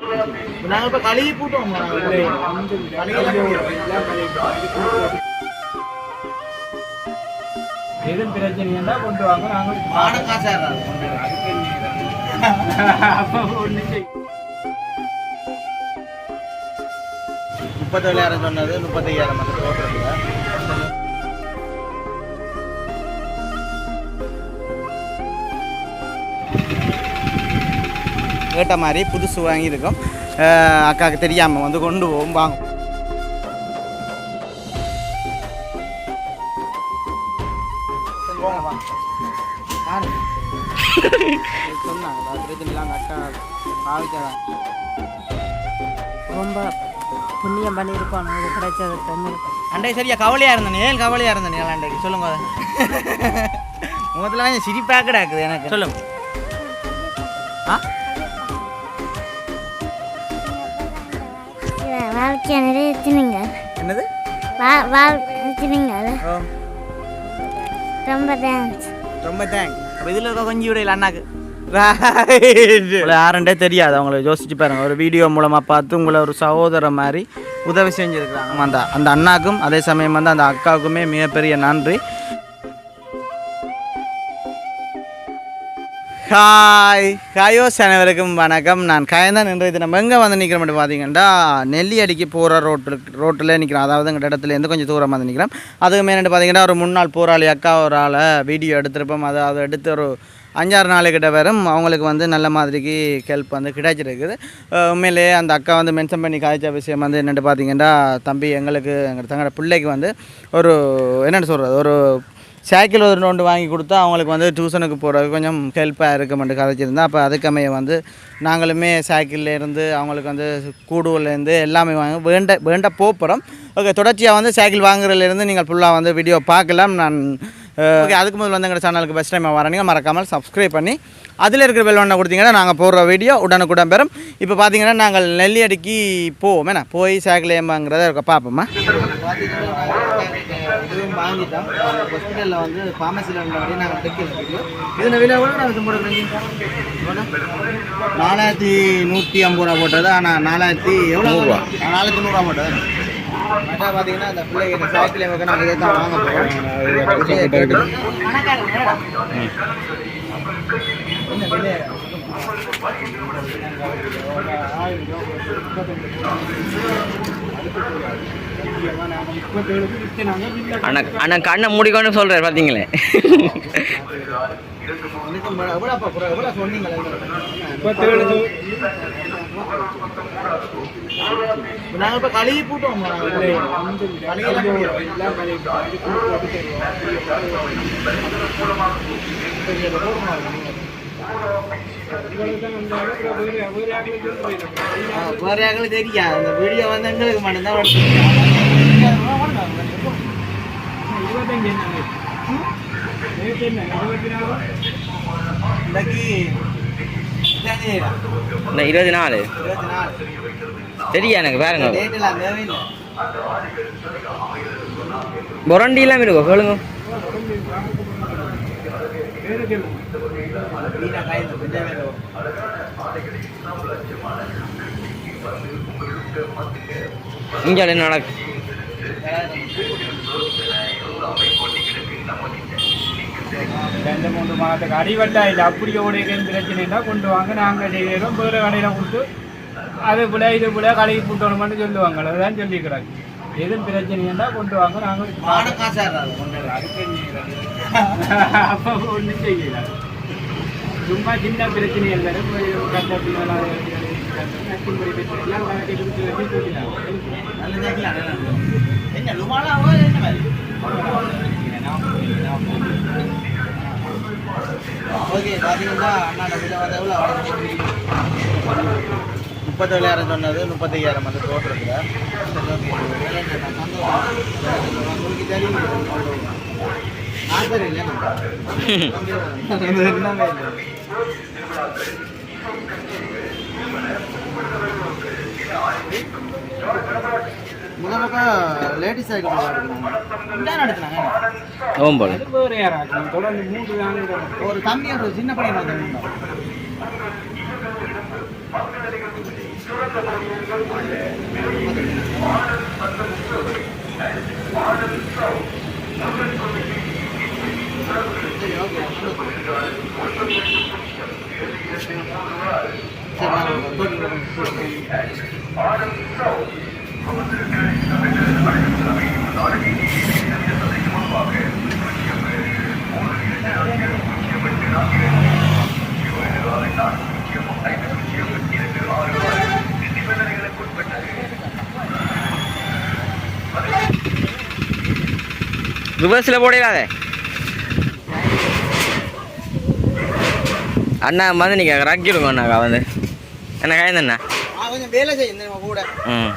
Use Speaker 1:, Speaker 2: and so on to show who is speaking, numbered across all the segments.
Speaker 1: நாங்கள் இப்போ கழுவி போட்டோம்
Speaker 2: எதுவும் பிரச்சனையா கொண்டு வாங்க. நாங்கள்
Speaker 1: மாட காசா
Speaker 2: அப்போ
Speaker 1: முப்பத்தேழாயிரம் சொன்னது முப்பத்தையாயிரம் போட்டுருங்க கேட்ட மாதிரி புதுசு வாங்கியிருக்கோம். அக்காவுக்கு தெரியாமல் வந்து கொண்டு போவோம் வாங்க.
Speaker 3: ரொம்ப புண்ணியம் பண்ணியிருப்பான் இது கிடைச்சது
Speaker 1: அண்டை சரியா கவலையா இருந்தேன் ஏன் கவலையா இருந்தேன் அண்டைக்கு சொல்லுங்க முதல்ல சிரிப்பாக கிடக்குது எனக்கு. சொல்லுங்க. ஆ?
Speaker 4: வாழ்க்கை நிறைவேற்றினீங்க
Speaker 1: என்னது?
Speaker 4: வாழ்த்தினீங்க
Speaker 1: ஓ
Speaker 4: ரொம்ப தேங்க்ஸ்
Speaker 1: ரொம்ப தேங்க்ஸ் அப்போ இதில் இருக்க கொஞ்சம் விடையில் அண்ணாக்கு. யாருண்டே தெரியாது. அவங்கள யோசிச்சு பாருங்க. ஒரு வீடியோ மூலமாக பார்த்து உங்களை ஒரு சகோதரர் மாதிரி உதவி செஞ்சுருக்காங்க அந்த அந்த அண்ணாக்கும் அதே சமயம் வந்து அந்த அக்காவுக்குமே மிகப்பெரிய நன்றி. ஹாய் ஹாயோஸ் அனைவருக்கும் வணக்கம். நான் கயந்தான் நின்றது நம்ம எங்கே வந்து நிற்கிற மட்டும் பார்த்தீங்கன்னா நெல்லியடிக்கு போகிற ரோட்டில் ரோட்டில் நிற்கிறோம் அதாவது எங்கள் இடத்துலேருந்து கொஞ்சம் தூரமாக வந்து நிற்கிறோம் அதுக்கு மேலே பார்த்தீங்கன்னா ஒரு முன்னாள் போராளி அக்கா ஒரு ஆளை வீடியோ எடுத்திருப்போம். அதை அதை எடுத்து ஒரு அஞ்சாறு நாளுக்கிட்ட வரும். அவங்களுக்கு வந்து நல்ல மாதிரிக்கு ஹெல்ப் வந்து கிடைச்சிருக்குது. உண்மையிலேயே அந்த அக்கா வந்து மென்ஷன் பண்ணி காய்ச்ச விஷயம் வந்து என்னென்னு பார்த்தீங்கன்னா தம்பி எங்களுக்கு எங்கள் தங்களோட பிள்ளைக்கு வந்து ஒரு என்னென்னு சொல்கிறது ஒரு சைக்கிள் ஒரு நோண்டு வாங்கி கொடுத்தா அவங்களுக்கு வந்து டியூஷனுக்கு போகிறதுக்கு கொஞ்சம் ஹெல்ப்பாக இருக்க இருக்குமென்று கதைச்சிருந்தா அப்போ அதுக்கமைய வந்து நாங்களுமே சைக்கிள்லேருந்து அவங்களுக்கு வந்து கூடுவலேருந்து எல்லாமே வாங்க வேண்ட வேண்ட போகிறோம் ஓகே தொடர்ச்சியாக வந்து சைக்கிள் வாங்குறதுலேருந்து நீங்கள் ஃபுல்லாக வந்து வீடியோ பார்க்கலாம். நான் ஓகே அதுக்கு முதல்ல வந்து எங்கள் சேனலுக்கு பெஸ்ட் டைம் வரீங்க மறக்காமல் சப்ஸ்கிரைப் பண்ணி அதில் இருக்கிற பெல் ஒன்றை கொடுத்தீங்கன்னா நாங்கள் போடுற வீடியோ உடனுக்குடன் பெறும் இப்போ பார்த்தீங்கன்னா நாங்கள் நெல்லியடிக்கு போவோம். ஏன்னா போய் சைக்கிள் ஏமாங்கிறத இருக்க பார்ப்போமா வாங்கிட்டோம் ஹாஸ்பிட்டலில் வந்து ஃபார்மசியில் இருந்தபடி நாங்கள் தைக்கிறோம் இதில் விலை கூட நாங்கள் போடுறோம் நாலாயிரத்தி நூற்றி ஐம்பது ரூபா போட்டது. ஆனால் நாலாயிரத்தி எவ்வளோ ரூபா. நாலாயிரத்தி நூறுரூவா போட்டது. பார்த்தீங்கன்னா அந்த பிள்ளைங்க சைக்கிள் எங்களுக்கு நாங்கள் இதை தான் வாங்க போகிறோம் என்ன விலை?
Speaker 5: அண்ணா அண்ணா கண்ணை மூடிக்கொண்டு சொல்கிறார் பார்த்தீங்களே
Speaker 1: எனக்கு ம- நாங்கள் இப்போ கழுவி போட்டோம் வேற அந்த வீடியோ வந்து எங்களுக்கு மட்டும்தான்
Speaker 2: இருபத்தஞ்சு என்ன ரேட் என்ன இருபத்தி நாலு
Speaker 1: இன்னைக்கு
Speaker 5: இந்த இருபத்தி நாலு. தெரியா எனக்கு பாருங்க. பொரண்டி எல்லாம் இருக்கும்
Speaker 1: சொல்லுங்க.
Speaker 5: இங்கே நடக்கு?
Speaker 2: ரெண்டு மூணு மாதத்துக்கு அடிவட்டா இல்லை அப்படி உடைய பிரச்சனைனா கொண்டு வாங்க நாங்கள் செய்கிறோம் வேறு கடையில் கொடுத்து அது போல இது போல கடைக்கு போட்டோணுமான்னு சொல்லுவாங்க அதுதான் சொல்லிக்கிறாங்க எதுவும் பிரச்சனைனா கொண்டு வாங்க நாங்கள் அப்போ ஒன்றும் செய்யல சும்மா சின்ன பிரச்சனை எல்லாரும் கட்டப்பில்லாம்
Speaker 1: நல்ல ஜாக்கில் என்ன லுமாலாவோ என்ன மாதிரி ஓகே பார்த்தீங்கன்னா வந்து எவ்வளோ முப்பத்தேழாயிரம் சொன்னது முப்பத்தையாயிரம் ஓகே உங்களுக்கு தெரியும் இல்லை இல்லை முதல் பக்கம் லேடிஸ்
Speaker 2: யாராக்கும் தொடர்ந்து மூன்று
Speaker 1: ஒரு தம்பி ஒரு சின்ன பையன் வந்து
Speaker 5: ரிவர்ஸில் போடாதே அண்ணா வந்து நீங்கள் ரக்கிடுங்க அண்ணாக்கா வந்து. என்ன காய்ந்தண்ணா?
Speaker 1: கொஞ்சம் வேலை தெரியுமா கூட.
Speaker 5: ம்.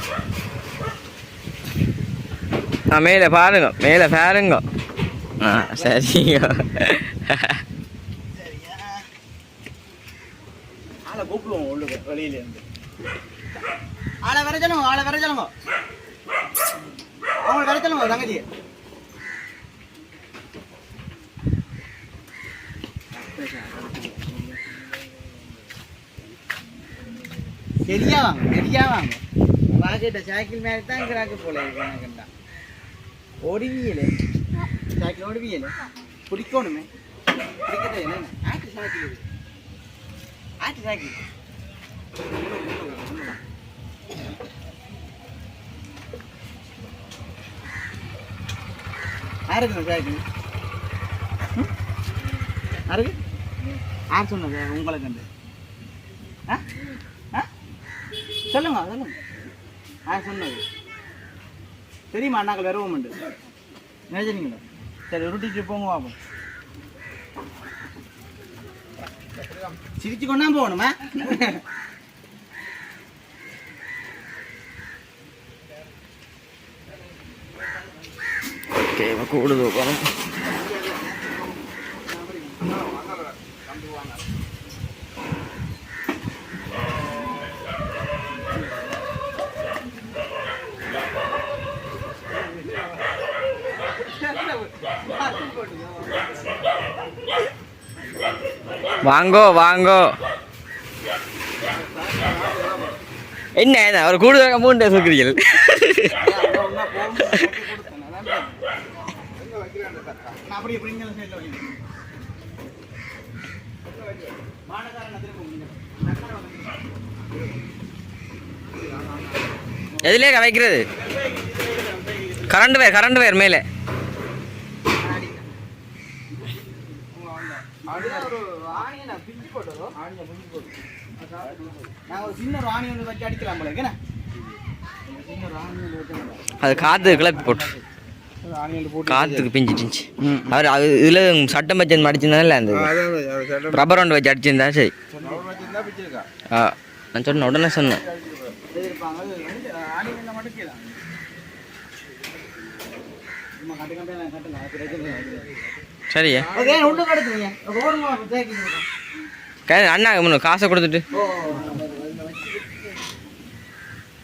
Speaker 5: ஆ மேலே பாருங்க மேலே பாருங்க ஆ சரிங்க
Speaker 1: ஆளை கூப்பிடுவோம் உள்ளுக்கு வெளியில இருந்து ஆளை வர சொல்லுங்க ஆளை வர சொல்லுங்க அவங்களை வர சொல்லுங்க தங்கச்சி சரியா வாங்க சரியா வாங்க பாக்கெட்ட சைக்கிள் மேலே தான் கிராக்கு போல இருக்கு ஓடுவியலே சைக்கிள் ஓடுவியலே பிடிக்கணுமே பிடிக்கதே என்ன ஆட்டு சைக்கிள் இது ஆட்டு சைக்கிள் யாருக்கு சைக்கிள் சொன்னது உங்களுக்கு ஆ ஆ சொல்லுங்க சொல்லுங்க ஆ சொன்னது தெரியுமா நாங்கள் வருவோம் உண்டு? நினைச்சீங்களா சரி உருட்டிட்டு போங்க பார்ப்போம் சிரிச்சு கொண்டா போகணுமா?
Speaker 5: ஓகே வாங்கோ வாங்கோ. என்ன என்ன ஒரு கூடுதல் அமௌண்ட் சொல்கிறீர்கள்? எதுலேயே வைக்கிறது கரண்ட் வேர் கரண்ட் வேர் மேலே
Speaker 1: அப்படியே ஒரு ஆணியை நான் பிஞ்சு போட்டதோ ஆணியை பிஞ்சு போட்டு நான் ஒரு சின்ன ஒரு ஆணி ஒன்று வச்சு அடிக்கலாம் போல என்ன சின்ன ஒரு ஆணி ஒன்று வச்சு
Speaker 5: அது காற்று கிளப்பி போட்டு. காற்றுக்கு பிஞ்சிட்டுச்சு அவர் அது இதில் சட்டம் வச்சு அடிச்சிருந்தால அந்த ரப்பர் ஒன்று வச்சு அடிச்சிருந்தா சரி. ஆ நான் சொன்னேன் உடனே சொன்னேன்.
Speaker 1: மட்டும் கட்டலாம்.
Speaker 5: சரியா. அண்ணா முன்ன காசை கொடுத்துட்டு.
Speaker 1: ஓ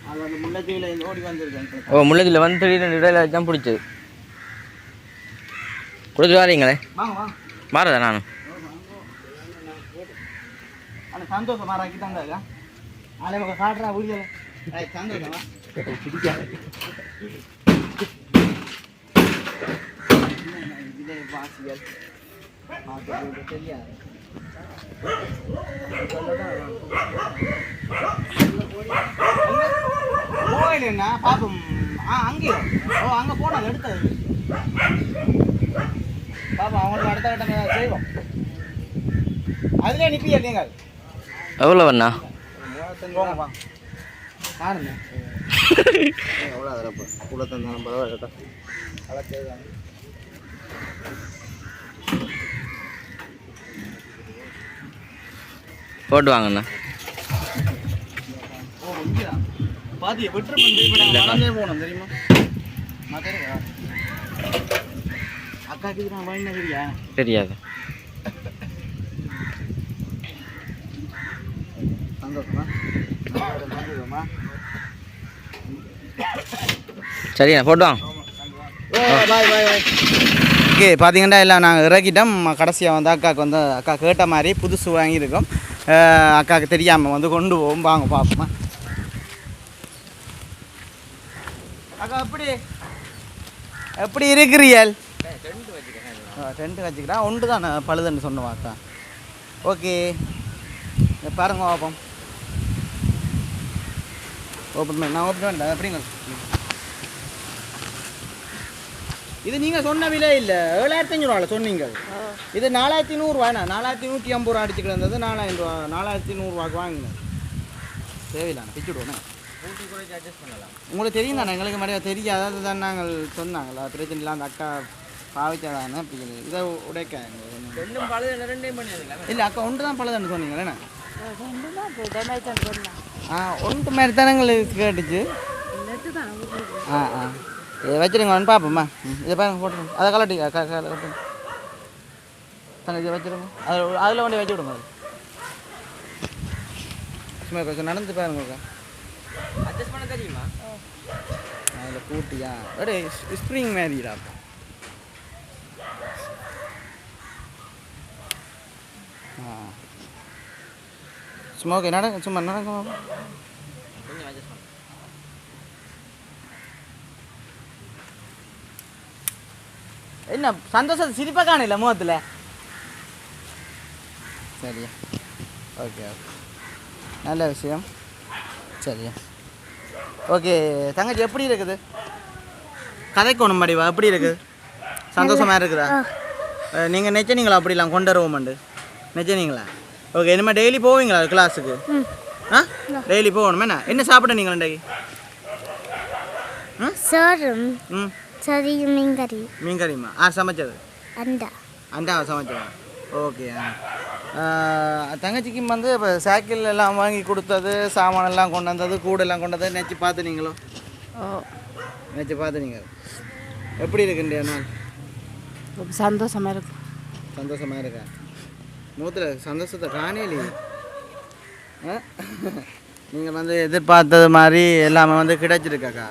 Speaker 1: அது அந்த முள்ளத்தீவில் இருந்து ஓடி வந்திருக்கேன்.
Speaker 5: ஓ முள்ளத்தில் வந்து திடீர்னு இடையில தான் பிடிச்சது. கொடுத்துட்டு வரீங்களே? மாறதா நான்?
Speaker 1: அந்த சந்தோஷம் மாறாக்கி மக காட்டுறா புரியல சந்தோஷமா? இதே வாசியல் பார்த்து தெரியாது. போயிடுண்ணா பாப்போம். ஆ அங்கேயோ. ஓ அங்கே போனோம் எடுத்தது. பாப்போம் அவங்களுக்கு அடுத்த கட்டம் செய்வோம். அதுலேயே நிற்பியா நீங்கள்?
Speaker 5: எவ்வளோ அண்ணா
Speaker 1: போங்க வாங்க பாருங்க எவ்வளோ அதில் கூட தந்தாலும் பரவாயில்ல
Speaker 5: போட்டு வாங்கண்ணா.
Speaker 1: பாதி போகணும் தெரியுமா நான் அக்காக்கு வழி தெரியா
Speaker 5: தெரியாது. சரிண்ணா போட்டு வாங்க.
Speaker 1: பாய் பாய் பாய். ஓகே பார்த்தீங்கன்னா இல்லை நாங்கள் இறக்கிட்டோம். கடைசியாக வந்து அக்காவுக்கு வந்து அக்கா கேட்ட மாதிரி புதுசு வாங்கியிருக்கோம். அக்காவுக்கு தெரியாமல் வந்து கொண்டு போவோம். வாங்க பார்ப்போம் அக்கா எப்படி? எப்படி இருக்கிறியல் டென்ட்டு வச்சுக்கிறேன். ஒன்று தான் பழுதுன்னு சொன்னேன் அக்கா. ஓகே. பாருங்க பார்ப்போம் ஓப்பன் நான் ஓப்பன் பண்ணிட்டேன் எப்படிங்க? இது நீங்கள் சொன்ன விலை இல்லை. ஏழாயிரத்தி அஞ்சூறுவாவில் சொன்னீங்க. இது நாலாயிரத்தி நூறுரூவாண்ணா நாலாயிரத்தி நூற்றி ஐம்பது ரூபா அடிச்சுக்கிட்டு இருந்தது நாலாயிரம் ரூபா நாலாயிரத்தி நூறுரூவாக்கு வாங்கினேன். தேவையில்லை பிச்சு விடுவோண்ணே உங்களுக்கு தெரியும் தானே? எங்களுக்கு மாதிரியா தெரியாத. தான் நாங்கள் சொன்னாங்களா பிரச்சனை இல்லை அந்த அக்கா பாவிச்சாதானே இதை உடைக்க இல்லை. அக்கா ஒன்று தான் பழுதுன்னு சொன்னீங்களே?
Speaker 3: ரெண்டு தான் இப்போ டேமேஜ் தான் சொன்னேன்
Speaker 1: ஆ ஒன்று மாதிரி தானே எங்களுக்கு கேட்டுச்சு. ஆ ஆ. இதை வச்சுருங்க வந்து பார்ப்போம்மா. இதை பாருங்க போட்டுருங்க. அதை கலட்டி க கலட்டி. தானே இதை வச்சுருங்க. அதில் அதில் கொண்டு வச்சு விடுங்க. சும்மா கொஞ்சம் நடந்து பாருங்க
Speaker 5: அட்ஜஸ்ட் பண்ண தெரியுமா?
Speaker 1: அதில் கூட்டியா? அடே ஸ்ப்ரிங் மாதிரிடா. ஆ. சும்மா ஓகே நடங்க சும்மா நடங்க.
Speaker 5: கொஞ்சம் அட்ஜஸ்ட்
Speaker 1: என்ன சந்தோஷத்தை சிரிப்பாக காணல முகத்தில்? சரியா ஓகே ஓகே நல்ல விஷயம். சரியா ஓகே தங்கச்சி எப்படி இருக்குது? கதைக்கு ஒன்று மடிவா எப்படி இருக்குது சந்தோஷமா இருக்குதா? நீங்கள் நெச்சனீங்களா அப்படிலாம் கொண்டு வருவோமாண்டு நெச்சனீங்களா? ஓகே இனிமேல் டெய்லி போவீங்களா கிளாஸுக்கு ஆ? டெய்லி போகணும் என்ன? என்ன சாப்பிட நீங்கள் இன்றைக்கு
Speaker 4: சோறும்
Speaker 1: ம்.
Speaker 4: சரி மீன்கறி.
Speaker 1: மீன் கறிமா ஆ சமைச்சது.
Speaker 4: அண்டா.
Speaker 1: அண்டாவை சமைச்சவா ஓகே ஆ. தங்கச்சிக்கு வந்து இப்போ சைக்கிள் எல்லாம் வாங்கி கொடுத்தது சாமான் எல்லாம் கொண்டு வந்தது கூட எல்லாம் கொண்டு வந்தது நினச்சி பார்த்து நீங்களோ
Speaker 3: ஓ.
Speaker 1: நினச்சி பார்த்து நீங்கள் எப்படி இருக்குண்டியா நாள்?
Speaker 3: ரொம்ப சந்தோஷமா இருக்கு.
Speaker 1: சந்தோஷமாக இருக்கா? மூத்தில் சந்தோஷத்தை காணலையே நீங்கள் வந்து எதிர்பார்த்தது மாதிரி எல்லாமே வந்து கிடைச்சிருக்காக்கா?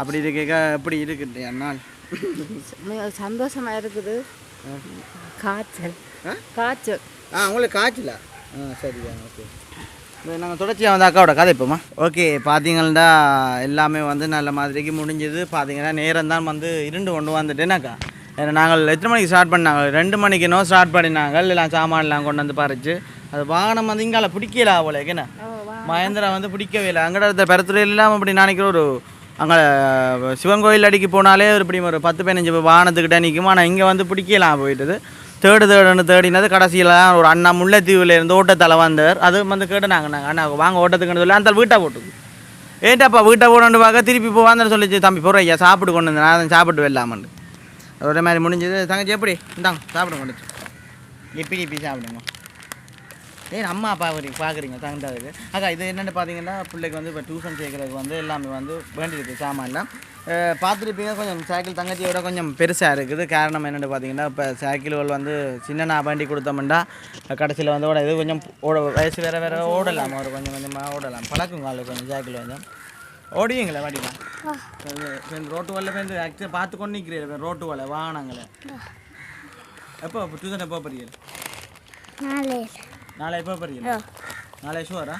Speaker 1: அப்படி இருக்கா எப்படி இருக்குண்டியா நாள்?
Speaker 3: மிக சந்தோஷமா இருக்குது. காய்ச்சல். காய்ச்சல்.
Speaker 1: ஆ உங்களுக்கு காய்ச்சலா? ஆ சரியா ஓகே. நாங்கள் தொடர்ச்சியாக வந்து அக்காவோட கதை இப்போமா? ஓகே பார்த்தீங்கன்னா எல்லாமே வந்து நல்ல மாதிரிக்கு முடிஞ்சது. பார்த்தீங்கன்னா நேரம் தான் வந்து இருண்டு கொண்டு வந்துட்டேனாக்கா ஏன்னா நாங்கள் எத்தனை மணிக்கு ஸ்டார்ட் பண்ணாங்க? ரெண்டு மணிக்கு நோ ஸ்டார்ட் பண்ணினாங்க. எல்லாம் சாமான்லாம் கொண்டு வந்து பறிச்சு. அது வாகனம் வந்து இங்கால பிடிக்கல போல என்ன? மகேந்திரா வந்து பிடிக்கவே இல்லை. அங்கட பெருத்துறை இல்லாமல் அப்படி நினைக்கிற ஒரு அங்கே சிவன் கோயில் அடிக்கு போனாலே ஒரு இப்படி ஒரு பத்து பதினஞ்சு வாகனத்துக்கிட்ட நிற்கும் ஆனால் இங்கே வந்து பிடிக்கலாம் போயிட்டது. தேடு தேடுன்னு தேடினது கடைசியில் ஒரு அண்ணா முல்லைத்தீவில் இருந்து ஓட்டத்தில் வந்தார். அது வந்து கேட்டுனாங்க நாங்கள் அண்ணா வாங்க ஓட்டத்துக்குன்னு சொல்லி அந்த வீட்டை போட்டுக்கு ஏன்டாப்பா வீட்டை போடணுன்னு பார்க்க திருப்பி போவான்னு சொல்லிச்சு தம்பி போகிற ஐயா சாப்பிட்டு கொண்டு வந்தேன் நான் சாப்பிட்டு வரலாமண்டு ஒரே மாதிரி முடிஞ்சது. தங்கச்சி எப்படி? இந்தாங்க சாப்பிட கொண்டு இப்படி இப்படி சாப்பிடுங்க ஏன் அம்மா பார்க்குறீங்க பார்க்குறீங்க தகுந்ததுக்கு அக்கா இது என்னென்னு பார்த்தீங்கன்னா பிள்ளைக்கு வந்து இப்போ டியூஷன் சேர்க்குறதுக்கு வந்து எல்லாமே வந்து வேண்டியிருக்கு சாமான்லாம். பார்த்துருப்பீங்க கொஞ்சம் சைக்கிள் தங்கச்சியோட கொஞ்சம் பெருசாக இருக்குது. காரணம் என்னென்னு பார்த்தீங்கன்னா இப்போ சைக்கிள்கள் வந்து சின்ன வண்டி கொடுத்தோம்னா கடைசியில் வந்து ஓட இது கொஞ்சம் ஓட வயசு வேறு வேறு ஓடலாம். ஒரு கொஞ்சம் கொஞ்சமாக ஓடலாம். பழக்குங்க ஆளு கொஞ்சம் சைக்கிள் கொஞ்சம் ஓடிவீங்களே வண்டிலாம் இந்த ரோட்டு வலை வந்து ஆக்சுவலாக பார்த்து கொண்டு நிற்கிறீங்க ரோட்டு வலை வாகனங்களை. எப்போ டியூஷன் எப்போ போறீங்க
Speaker 4: நாளே
Speaker 1: நாளை எப்போ போறீங்க? நாளை ஷுவரா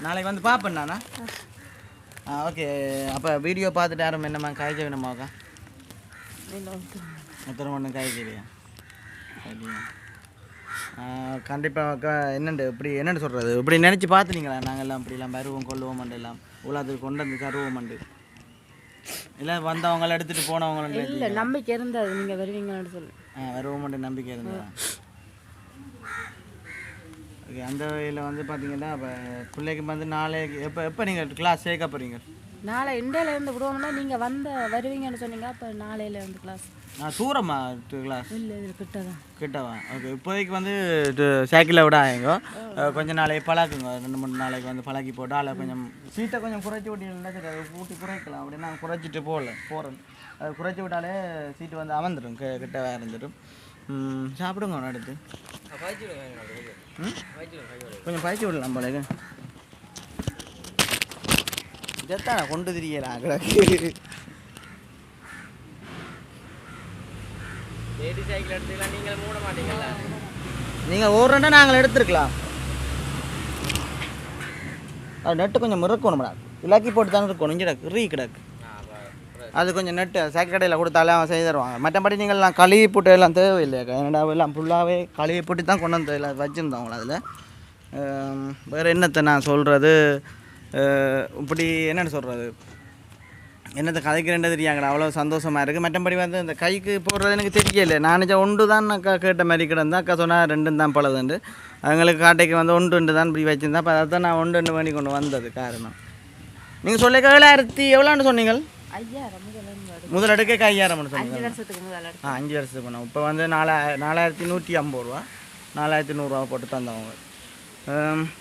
Speaker 1: நாளைக்கு வந்து பார்ப்பேன் நானா? ஆ. ஓகே அப்போ வீடியோ பார்த்துட்டு யாரும் என்னம்மா காய்ச்ச வேணுமாக்கா எத்தனை ஒன்று காய்ச்சலையா சரியா கண்டிப்பாக அக்கா என்னண்டு இப்படி என்னென்னு சொல்கிறது இப்படி நினச்சி பார்த்துனீங்களா நாங்கள்லாம் இப்படிலாம் வருவோம் கொள்ளுவோம் எல்லாம். உலகத்துக்கு கொண்டு வந்து தருவோம் இல்லை வந்தவங்கள எடுத்துகிட்டு போனவங்கள
Speaker 3: இல்லை நம்பிக்கை இருந்தது நீங்கள் வருவீங்கன்னு சொல்லி.
Speaker 1: ஆ வருவோம் நம்பிக்கை இருந்ததா ஓகே அந்த வகையில் வந்து பார்த்தீங்கன்னா இப்போ பிள்ளைக்கு வந்து நாளைக்கு எப்போ எப்போ நீங்கள் கிளாஸ் சேர்க்க போகிறீங்க
Speaker 3: நாளை இந்தியாவில் இருந்து விடுவோம்னா நீங்கள் வந்த வருவீங்கன்னு சொன்னீங்க அப்போ நாளையில இருந்து கிளாஸ்
Speaker 1: நான் தூரமா கிளாஸ்
Speaker 3: இல்லை இது கிட்ட தான்
Speaker 1: கிட்டவா? ஓகே இப்போதைக்கு வந்து சைக்கிளில் விட ஆகுங்க கொஞ்சம் நாளைக்கு பழக்குங்க. ரெண்டு மூணு நாளைக்கு வந்து பழக்கி போட்டு அதில் கொஞ்சம் சீட்டை கொஞ்சம் குறைச்சி விட்டீங்கன்னா சரி கூட்டி குறைக்கலாம். அப்படின்னா குறைச்சிட்டு போகல போகிறேன் அது குறைச்சி விட்டாலே சீட்டு வந்து அமர்ந்துடும் கி- கிட்ட இருந்துடும் சாப்பிடுங்க ஒன்று அடுத்து? கொஞ்சம் பயிற்சி விடலாம் போல இதைத்தான் கொண்டு திரியலாம் கிடக்கு
Speaker 5: நீங்கள்
Speaker 1: ஒரு ரெண்டா நாங்கள் எடுத்துருக்கலாம். நெட்டு கொஞ்சம் முறுக்கணும் மேடம் இலாக்கி போட்டு தானே இருக்கணும். இங்கே கிடக்கு. ரீ கிடக்கு. அது கொஞ்சம் நெட்டு சேக்கடையில் கடையில் கொடுத்தாலே அவன் செய்து தருவாங்க மற்றபடி நீங்கள் நான் கழுவி போட்டு எல்லாம் தேவையில்லையாக்கா என்னடா எல்லாம் ஃபுல்லாகவே கழுவி போட்டு தான் கொண்டு வந்து எல்லாம் வச்சுருந்தோம் அதில். வேறு என்னத்தை நான் சொல்கிறது இப்படி என்னென்னு சொல்கிறது என்னத்தை கதைக்கிறேன்றது தெரியாங்கடா அவ்வளோ சந்தோஷமாக இருக்குது மற்றபடி வந்து இந்த கைக்கு போடுறது எனக்கு தெரியல நான் நினச்ச ஒன்று தான் நான் அக்கா கேட்ட மாதிரி கிடந்தா அக்கா சொன்னால் ரெண்டும் தான் பழதுண்டு. அவங்களுக்கு காட்டைக்கு வந்து ஒன்று ரெண்டு தான் இப்படி வச்சுருந்தேன் அப்போ அதை தான் நான் ஒன்று ரெண்டு பண்ணி கொண்டு வந்தது காரணம். நீங்கள் சொல்ல ஏழாயிரத்தி எவ்வளோன்னு
Speaker 3: சொன்னீங்கள் முதல்
Speaker 1: முதல் அடுக்கே ஐயாயிரம்னு சொன்னீங்க. ஆ அஞ்சு வருஷத்துக்கு பண்ணோம். இப்போ வந்து நாலா நாலாயிரத்தி நூற்றி ஐம்பது ரூபா. நாலாயிரத்தி நூறுரூவா போட்டு தந்தவங்க.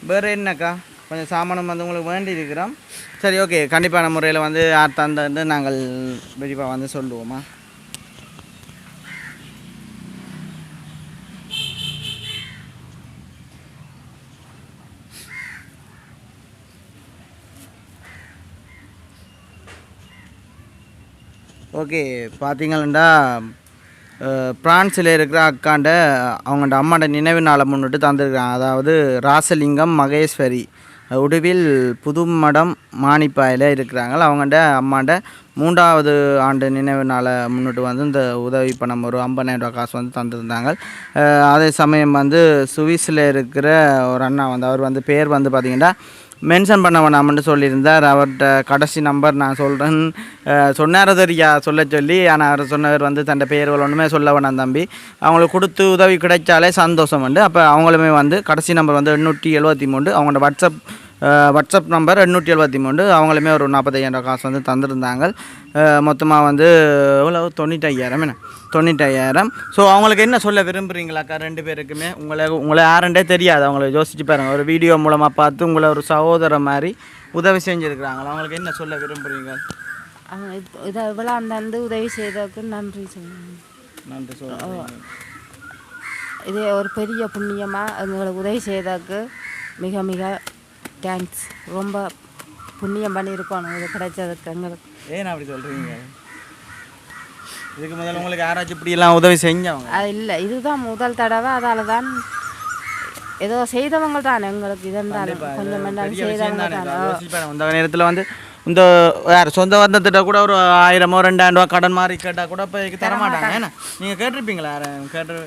Speaker 1: வேறு என்னக்கா? கொஞ்சம் சாமானம் வந்து உங்களுக்கு வேண்டி இருக்கிறோம் சரி ஓகே கண்டிப்பான முறையில் வந்து யார் தந்தது நாங்கள் விரிவாக வந்து சொல்லுவோமா? ஓகே பார்த்தீங்கன்னா பிரான்ஸில் இருக்கிற அக்காண்ட அவங்கள்ட அம்மாண்ட நினைவு நாளை முன்னிட்டு தந்திருக்கிறாங்க. அதாவது ராசலிங்கம் மகேஸ்வரி உடுவில் புதுமடம் மானிப்பாயில் இருக்கிறாங்க. அவங்கள்ட அம்மாண்ட மூன்றாவது ஆண்டு நினைவு நாளை முன்னிட்டு வந்து இந்த உதவி பணம் ஒரு ஐம்பதாயிரம் ரூபா காசு வந்து தந்திருந்தாங்க. அதே சமயம் வந்து சுவிஸில் இருக்கிற ஒரு அண்ணா வந்து அவர் வந்து பேர் வந்து பார்த்திங்கன்னா மென்ஷன் பண்ண வேணாம்னு சொல்லியிருந்தார். அவர்கிட்ட கடைசி நம்பர் நான் சொல்கிறேன் சொன்னார் தெரியா சொல்ல சொல்லி ஆனால் அவர் சொன்னவர் வந்து தன் பெயர்கள் ஒன்றுமே சொல்ல வேணாம் தம்பி. அவங்களுக்கு கொடுத்து உதவி கிடைச்சாலே சந்தோஷம் உண்டு. அப்போ அவங்களுமே வந்து கடைசி நம்பர் வந்து எண்ணூற்றி எழுபத்தி மூணு அவங்களோட வாட்ஸ்அப் வாட்ஸ்அப் நம்பர் எண்ணூற்றி எழுபத்தி மூணு அவங்களுமே ஒரு நாற்பத்தையாயிரம் காசு வந்து தந்திருந்தாங்க. மொத்தமாக வந்து எவ்வளோ தொண்ணூற்றி ஐயாயிரம் என்ன? தொண்ணூற்றையாயிரம் ஸோ அவங்களுக்கு என்ன சொல்ல விரும்புகிறீங்களாக்கா ரெண்டு பேருக்குமே? உங்களை உங்களை யாருன்றே தெரியாது. அவங்கள யோசிச்சு பாருங்க. ஒரு வீடியோ மூலமாக பார்த்து உங்களை ஒரு சகோதரன் மாதிரி உதவி செஞ்சுருக்குறாங்களா? அவங்களுக்கு என்ன சொல்ல விரும்புகிறீங்க
Speaker 3: அவங்க இது- இவ்வளோ அந்த வந்து உதவி செய்ததுக்கு நன்றி சொல்லணும்
Speaker 1: நன்றி சொல்லுங்கள்
Speaker 3: இது ஒரு பெரிய புண்ணியமாக எங்களுக்கு உதவி செய்ததுக்கு மிக மிக தேங்க்ஸ் ரொம்ப புண்ணியம் பண்ணியிருக்கோம். இது கிடைச்சதுக்கு எங்களுக்கு.
Speaker 1: ஏன் அப்படி சொல்கிறீங்க இதுக்கு முதல்ல உங்களுக்கு யாராச்சும் இப்படியெல்லாம் உதவி செஞ்சவங்க?
Speaker 3: அது இல்லை இதுதான் முதல் தடவை அதால தான் ஏதோ செய்தவங்க தான் எங்களுக்கு இருந்தாலும். கொஞ்சம் செய்தவங்க
Speaker 1: தானே நேரத்தில் வந்து இந்த யார் சொந்த பந்தத்திட்ட கூட ஒரு ஆயிரமோ ரெண்டாயிரம் ரூபா கடன் மாதிரி கேட்டால் கூட இப்போ தர மாட்டாங்க ஏன்னா நீங்கள் கேட்டிருப்பீங்களா யாரும்? கேட்டு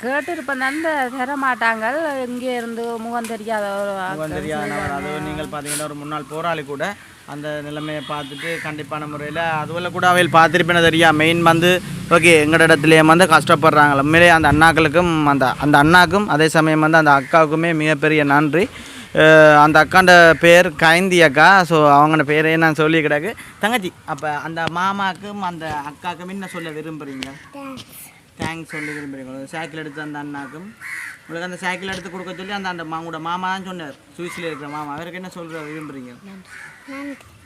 Speaker 3: கேட்டிருப்பேன் அந்த தர மாட்டாங்க இங்கே இருந்து முகம் தெரியாத ஒரு ஆட்கள்.
Speaker 1: தெரியாதவர் அது நீங்கள் பார்த்தீங்கன்னா ஒரு முன்னாள் போராளி கூட அந்த நிலைமையை பார்த்துட்டு கண்டிப்பான முறையில் அதுவில் கூட அவையில் பார்த்துருப்பேன்னு தெரியா? மெயின் வந்து ஓகே எங்களோட இடத்துலையே வந்து கஷ்டப்படுறாங்க உண்மையிலே அந்த அண்ணாக்களுக்கும் அந்த அந்த அண்ணாக்கும் அதே சமயம் வந்து அந்த அக்காவுக்குமே மிகப்பெரிய நன்றி. அந்த அக்காண்ட பேர் கைந்தி அக்கா. ஸோ அவங்களோட பேரே நான் சொல்லி கிடக்கு தங்கச்சி அப்போ அந்த மாமாக்கும் அந்த அக்காவுக்கும் என்ன சொல்ல விரும்புகிறீங்க தேங்க்ஸ் சொல்லி விரும்புகிறீங்க சைக்கிள் எடுத்து அந்த அண்ணாக்கும் உங்களுக்கு அந்த சைக்கிள் எடுத்து கொடுக்க சொல்லி அந்த அந்த உங்களோட மாமா தான் சொன்னார். சுவிஸில் இருக்கிற மாமா. அவருக்கு என்ன சொல்கிற விரும்புகிறீங்க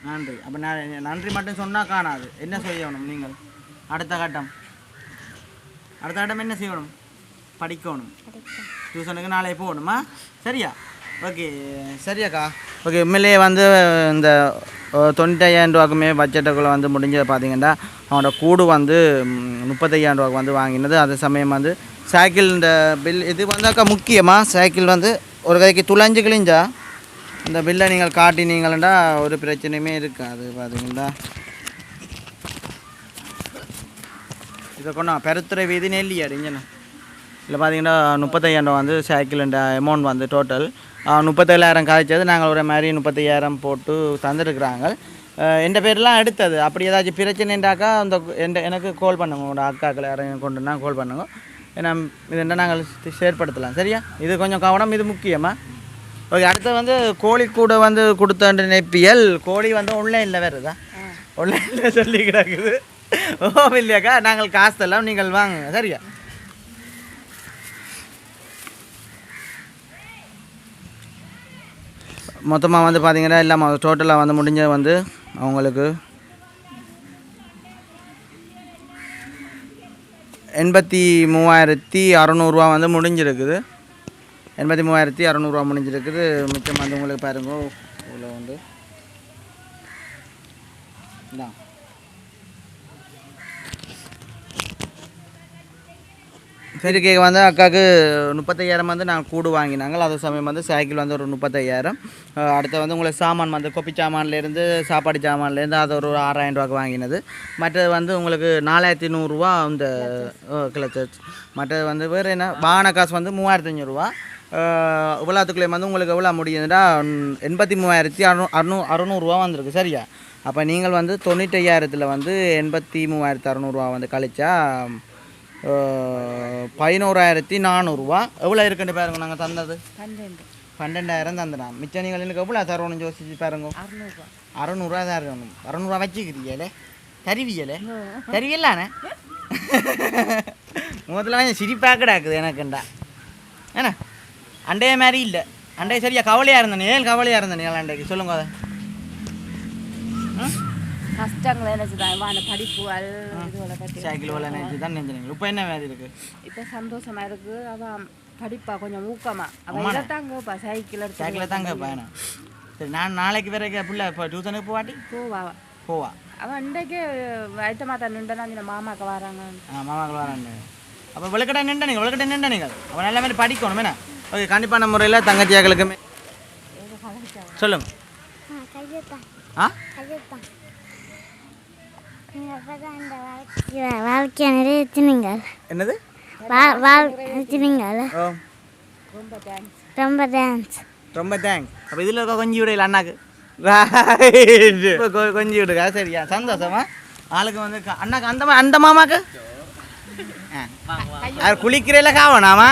Speaker 4: நன்றி.
Speaker 1: அப்போ நான் நன்றி மட்டும் சொன்னால் காணாது. என்ன செய்யணும் நீங்கள்? அடுத்த கட்டம். அடுத்த கட்டம் என்ன செய்யணும்? படிக்கணும். டியூஷனுக்கு நாளை போகணுமா? சரியா? ஓகே சரியாக்கா. ஓகே உண்மையிலேயே வந்து இந்த தொண்ணூத்தையாயிரம் ரூபாக்குமே பட்ஜெட்டுக்குள்ளே வந்து முடிஞ்சது பார்த்தீங்கன்னா அவனோட கூடு வந்து முப்பத்தையாயிரம் ரூபாய்க்கு வந்து வாங்கினது. அதே சமயம் வந்து சைக்கிள் இந்த பில் இது வந்தாக்கா முக்கியமாக சைக்கிள் வந்து ஒரு கைக்கு துளைஞ்சு கிழிஞ்சா இந்த பில்லை நீங்கள் காட்டினீங்களா ஒரு பிரச்சனையுமே இருக்காது பார்த்தீங்களா இதை கொண்டா பெருத்துறை வீதி நெல்லி அடிங்கண்ணா இல்லை பார்த்தீங்கன்னா முப்பத்தையாயிரம் ரூபா வந்து சைக்கிளுண்ட அமௌண்ட் வந்து டோட்டல் முப்பத்தேழாயிரம் காய்ச்சது. நாங்கள் ஒரு மாதிரி முப்பத்தையாயிரம் போட்டு தந்துருக்குறாங்க. எந்த பேர்லாம் எடுத்தது அப்படி ஏதாச்சும் பிரச்சனைண்டாக்கா அந்த எந்த எனக்கு கால் பண்ணுங்க. உங்களோட அக்காக்கள் யாரையும் கொண்டுனா கால் பண்ணுங்க. ஏன்னா இது என்ன நாங்கள் செயற்படுத்தலாம். சரியா? இது கொஞ்சம் கவனம் இது முக்கியமா? ஓகே அடுத்து வந்து கோழி கூட வந்து கொடுத்த நெப்பியல் கோழி வந்து ஆன்லைனில் வருதா? ஆன்லைனில் சொல்லி கிடக்குது. ஓ இல்லையாக்கா நாங்கள் காசு தரலாம் நீங்கள் வாங்குங்க. சரியா? மொத்தமாக வந்து பார்த்தீங்கன்னா இல்லாமல் டோட்டலாக வந்து முடிஞ்ச வந்து அவங்களுக்கு எண்பத்தி மூவாயிரத்தி அறநூறுவா வந்து முடிஞ்சிருக்குது. எண்பத்தி மூவாயிரத்தி அறநூறுவா முடிஞ்சிருக்குது. மிச்சம் வந்து உங்களுக்கு பாருங்க. இவ்வளோ வந்து. இந்தா. சரி கேட்க வந்து அக்காவுக்கு முப்பத்தையாயிரம் வந்து நாங்கள் கூடு வாங்கினாங்க. அதே சமயம் வந்து சைக்கிள் வந்து ஒரு முப்பத்தையாயிரம். அடுத்து வந்து உங்களுக்கு சாமான் வந்து கொப்பி சாமான்லேருந்து சாப்பாடு சாமான்லேருந்து அது ஒரு ஆறாயிரம் ரூபாய்க்கு வாங்கினது. மற்றது வந்து உங்களுக்கு நாலாயிரத்தி நூறுரூவா இந்த கிளச்சர்ஸ் மற்றது வந்து வேறு என்ன வாகன காசு வந்து மூவாயிரத்தி அஞ்சூறுரூவா இவ்வளோத்துக்குள்ளே வந்து உங்களுக்கு எவ்வளோ முடியுதுன்னா எண்பத்தி மூவாயிரத்தி அறுநூ அறுநூ அறுநூறுவா வந்திருக்கு சரியா? அப்போ நீங்கள் வந்து தொண்ணூற்றையாயிரத்தில் வந்து எண்பத்தி மூவாயிரத்து அறநூறுவா வந்து கழிச்சா பதினோராயிரத்தி நானூறுரூவா எவ்வளோ இருக்குன்னு பாருங்க நாங்கள் தந்தது?
Speaker 3: பன்னெண்டு.
Speaker 1: பன்னெண்டாயிரம் தந்துடா மிச்ச நீங்கள் எனக்கு எவ்வளோ தரணும்னு யோசிச்சு பாருங்க.
Speaker 3: அறுநூறுவா.
Speaker 1: இருக்கணும். அறநூறுவா வச்சுக்கிறீங்களே தருவியலே தருவியல்லானே முதல்ல கொஞ்சம் சிரிப்பாக கிடக்குது எனக்குண்டா. ஏண்ணா அண்டைய மாதிரி இல்லை. அண்டைய சரியா கவலையாக இருந்தேன்? ஏன் கவலையாக இருந்தேன்? அண்டைக்கு? சொல்லுங்க அதை.
Speaker 3: கஷ்டங்களை நினச்சிதான் வான படிப்புகள் இதுகளை பற்றி
Speaker 1: சைக்கிள் வேலை நினைச்சு தான் நினைஞ்சீங்க இப்போ என்ன மாதிரி இருக்குது
Speaker 3: இப்போ சந்தோஷமா இருக்கு. அவன் படிப்பா கொஞ்சம் ஊக்கமா. அவன் இதைத்தான் கேட்பா சைக்கிள் எடுத்து
Speaker 1: சைக்கிளில் தாங்க பயணம் சரி நான் நாளைக்கு வரைக்கும் பிள்ளை இப்போ டியூஷனுக்கு போவாட்டி?
Speaker 3: போவா.
Speaker 1: போவா.
Speaker 3: அவன் இன்றைக்கு வைத்த மாத்தா நின்றுனா இந்த மாமாக்கு வராங்க.
Speaker 1: ஆ மாமாக்கள் வராண்டு அப்போ விளக்கட்டை நின்ற நீங்கள் விளக்கட்டை நின்ற நீங்கள் அவன் நல்ல மாதிரி படிக்கணும் என்ன? ஓகே கண்டிப்பான முறையில் தங்கச்சியாக்களுக்குமே சொல்லுங்க.
Speaker 4: ஆ வாழ்க்கை நிறைவேற்றினீங்க
Speaker 1: என்னது ஓ
Speaker 3: ரொம்ப தேங்க்ஸ்
Speaker 4: ரொம்ப தேங்க்ஸ்
Speaker 1: அப்போ இதில் இருக்க கொஞ்சி விடையில் அண்ணாக்கு. கொஞ்சி விடுங்க சரியா? சந்தோஷமா? ஆளுக்கு வந்து அண்ணாக்கு அந்த அந்த மாமாக்கு. அது குளிக்கிறேல காவணாமா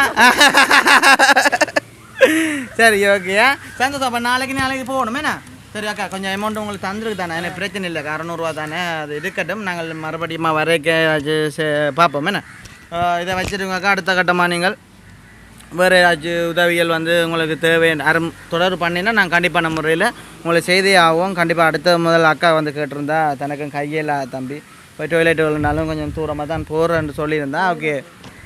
Speaker 1: சரி ஓகேயா சந்தோஷம் அப்போ நாளைக்கு நாளைக்கு போகணும் என்ன? சரி அக்கா கொஞ்சம் அமௌண்ட் உங்களுக்கு தந்துருக்கு தானே? எனக்கு பிரச்சனை இல்லை. அறநூறுவா தானே? அது இருக்கட்டும். நாங்கள் மறுபடியும் வரைக்க அது பார்ப்போம். என்ன? இதை வச்சுருங்கக்கா அடுத்த கட்டமாக நீங்கள். வேறு ஏதாச்சும் உதவிகள் வந்து உங்களுக்கு தேவை அரம் தொடர்பு பண்ணினா நான் கண்டிப்பான முறையில் உங்களை செய்தே ஆகும் கண்டிப்பாக அடுத்த முதல் அக்கா வந்து கேட்டிருந்தா தனக்கும் கையில் தம்பி. போய் டொய்லெட் வரலனாலும் கொஞ்சம் தூரமாக தான் போகிறேன்னு சொல்லியிருந்தா ஓகே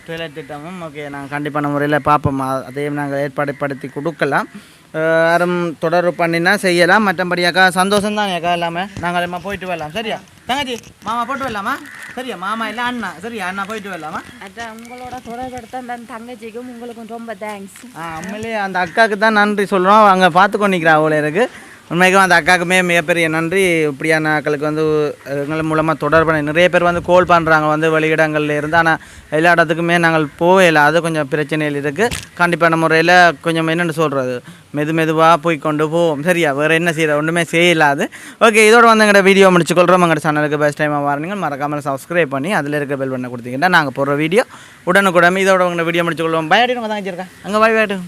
Speaker 1: டொய்லெட் திட்டமும் ஓகே நாங்கள் கண்டிப்பான முறையில் பார்ப்போம். அதையும் நாங்கள் ஏற்பாடுபடுத்தி கொடுக்கலாம். யாரும் தொடர்பு பண்ணினா செய்யலாம். மற்றபடி அக்கா சந்தோஷம் தான் அக்கா எல்லாமே? நாங்கள் எல்லாம் போயிட்டு வரலாம். சரியா? தங்கச்சி மாமா போட்டு வரலாமா? சரியா? மாமா இல்லை அண்ணா. சரியா? அண்ணா போயிட்டு வரலாமா?
Speaker 3: அதான் உங்களோட தொடர்படுத்த அந்த தங்கச்சிக்கும் உங்களுக்கும் ரொம்ப தேங்க்ஸ்
Speaker 1: ஆ உண்மையிலேயே அந்த அக்காவுக்கு தான் நன்றி சொல்கிறோம் அங்கே பார்த்து கொண்டிருக்கிறா அவ்வளோ இருக்கு. உண்மைக்கும் அந்த அக்காவுக்குமே மிகப்பெரிய நன்றி. இப்படியான ஆட்களுக்கு வந்து எங்கள் மூலமாக தொடர்பு நிறைய பேர் வந்து கோல் பண்ணுறாங்க வந்து வெளியிடங்கள்ல இருந்து. ஆனால் எல்லா இடத்துக்குமே நாங்கள் போகல இல்லை. அது கொஞ்சம் பிரச்சனையில் இருக்குது கண்டிப்பான முறையில் கொஞ்சம் என்னென்னு சொல்கிறது மெது மெதுவாக போய் கொண்டு போவோம். சரியா? வேறு என்ன செய்யற? ஒன்றுமே செய்யலாது. ஓகே இதோட வந்து எங்கள்கிட்ட வீடியோ முடிச்சுக்கொள்கிறோம் எங்கள் சேனலுக்கு பெஸ்ட் டைமாக வாரீங்க மறக்காமல் சப்ஸ்கிரைப் பண்ணி அதில் இருக்க பெல் பண்ண கொடுத்தீங்கன்னா நாங்கள் போடுற வீடியோ உடனுக்குடன் இதோட உங்களை வீடியோ முடிச்சுக்கொள்வோம். பயடிடுங்க தான் வச்சிருக்கேன் அங்கே பாய் பாய்ட்டு